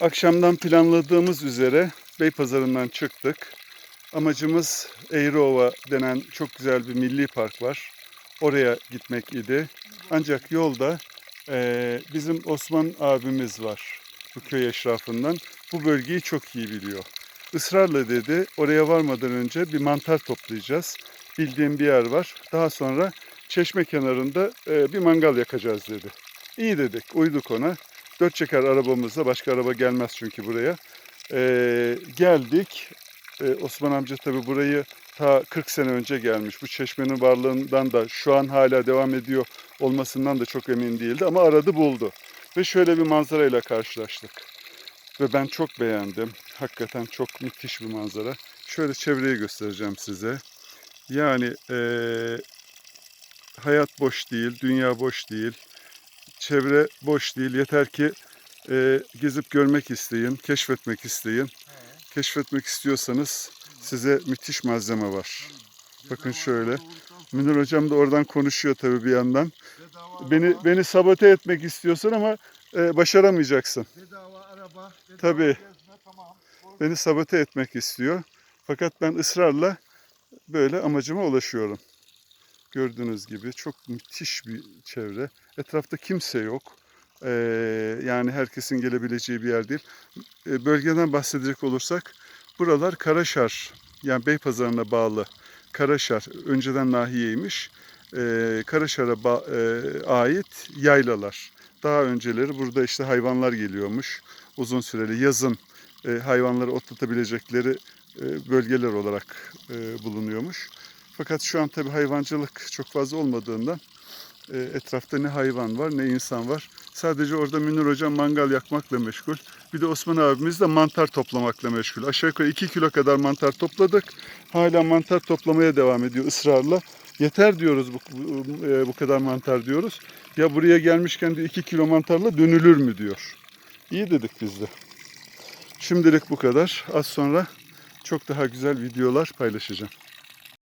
Akşamdan planladığımız üzere Beypazarı'ndan çıktık. Amacımız Eğriova denen çok güzel bir milli park var. Oraya gitmek idi. Ancak yolda eee, bizim Osman abimiz var bu köy eşrafından. Bu bölgeyi çok iyi biliyor. Israrla dedi oraya varmadan önce bir mantar toplayacağız. Bildiğim bir yer var. Daha sonra çeşme kenarında eee, bir mangal yakacağız dedi. İyi dedik, uyduk ona. Dört çeker arabamızla, başka araba gelmez çünkü buraya. Eee, geldik. Eee, Osman amca tabii burayı ta 40 sene önce gelmiş. Bu çeşmenin varlığından da şu an hala devam ediyor olmasından da çok emin değildi ama aradı buldu. Ve şöyle bir manzarayla karşılaştık. Ve ben çok beğendim. Hakikaten çok müthiş bir manzara. Şöyle çevreyi göstereceğim size. Yani eee, hayat boş değil, dünya boş değil. Çevre boş değil. Yeter ki eee, gezip görmek isteyin, keşfetmek isteyin. Keşfetmek istiyorsanız size müthiş malzeme var. Bakın şöyle. Münir hocam da oradan konuşuyor tabii bir yandan. Bedava Beni araba, beni sabote etmek istiyorsun ama e, başaramayacaksın. bedava araba, bedava Tabii. gezme, tamam. Doğru. Beni sabote etmek istiyor. Fakat ben ısrarla böyle amacıma ulaşıyorum. Gördüğünüz gibi çok müthiş bir çevre. Etrafta kimse yok. Ee, yani herkesin gelebileceği bir yer değil. Ee, bölgeden bahsedecek olursak buralar Karaşar yani Beypazarı'na bağlı Karaşar önceden nahiyeymiş. Ee, Karaşar'a e, ait yaylalar. Daha önceleri burada işte hayvanlar geliyormuş. Uzun süreli yazın e, hayvanları otlatabilecekleri e, bölgeler olarak e, bulunuyormuş. Fakat şu an tabii hayvancılık çok fazla olmadığından e, etrafta ne hayvan var ne insan var. Sadece orada Münir Hocam mangal yakmakla meşgul. Bir de Osman abimiz de mantar toplamakla meşgul. Aşağı yukarı 2 kilo kadar mantar topladık. Hala mantar toplamaya devam ediyor ısrarla. Yeter diyoruz bu, bu, e, bu kadar mantar diyoruz. Ya buraya gelmişken de 2 kilo mantarla dönülür mü diyor. İyi dedik biz de. Şimdilik bu kadar. Az sonra çok daha güzel videolar paylaşacağım.